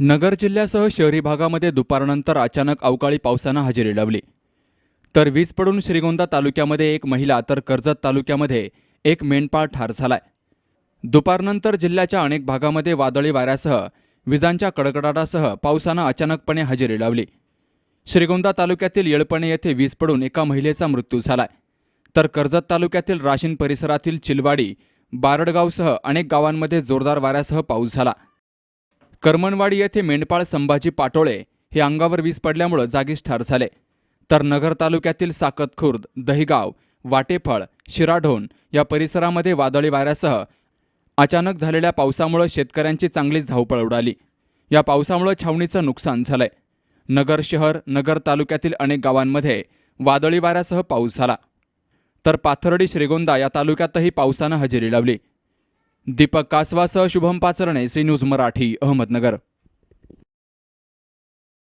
नगर जिल्ह्यासह शहरी भागामध्ये दुपारनंतर अचानक अवकाळी पावसानं हजेरी लावली. तर वीज पडून श्रीगोंदा तालुक्यामध्ये एक महिला तर कर्जत तालुक्यामध्ये एक मेंढपाळ ठार झालाय. दुपारनंतर जिल्ह्याच्या अनेक भागामध्ये वादळी वाऱ्यासह विजांच्या कडकडाटासह पावसानं अचानकपणे हजेरी लावली. श्रीगोंदा तालुक्यातील येळपणे येथे वीज पडून एका महिलेचा मृत्यू झालाय. तर कर्जत तालुक्यातील राशीन परिसरातील चिलवाडी बारडगावसह अनेक गावांमध्ये जोरदार वाऱ्यासह पाऊस झाला. करमनवाडी येथे मेंढपाळ संभाजी पाटोळे हे अंगावर वीज पडल्यामुळं जागीच ठार झाले. तर नगर तालुक्यातील साकतखुर्द दहिगाव वाटेफळ शिराढोण या परिसरामध्ये वादळी वाऱ्यासह अचानक झालेल्या पावसामुळं शेतकऱ्यांची चांगलीच धावपळ उडाली. या पावसामुळं छावणीचं नुकसान झालंय. नगर शहर नगर तालुक्यातील अनेक गावांमध्ये वादळी वाऱ्यासह पाऊस झाला. तर पाथर्डी श्रीगोंदा या तालुक्यातही पावसानं हजेरी लावली. दीपक कासवासह शुभम पाचरणे सी न्यूज मराठी अहमदनगर.